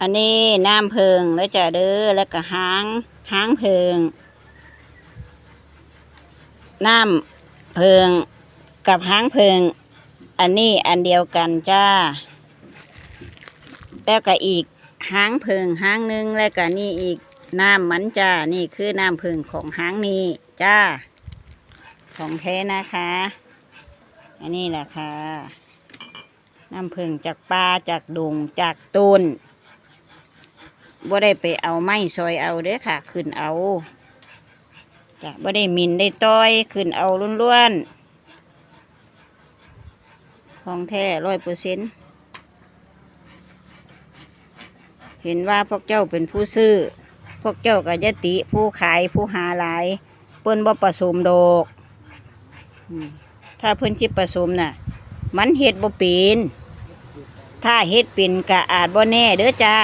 อันนี้น้ำเพิงแล้วจ้ะเด้อแล้วก็หางหางเพิง น้ำเพิงกับหางเพิง อันนี้อันเดียวกันจ้า แล้วก็อีกหางเพิงหางหนึงแล้วก็นี่อีกน้ำมันจ้า นี่คือน้ำเพิงของหางนี้จ้า ของแท้นะคะ อันนี้แหละค่ะน้ำเพิงจากปลาจากดงจากต้น บ่ได้ไปเอาไม้ซอยเอาเด้อค่ะ ขึ้นเอาจ้ะบ่ได้มินได้ต้อยขึ้นเอาล้วนๆของแท้ร้อยเปอร์เซ็นต์เห็นว่าพวกเจ้าเป็นผู้ซื้อ พวกเจ้าก็ยติผู้ขายผู้หาหลาย เปิ้นบ่ผสมดอกถ้าเพิ่นจิผสมน่ะ มันเฮ็ดบ่ป็นถ้าเฮ็ดป็นก็อาจบ่แน่เด้อจ้า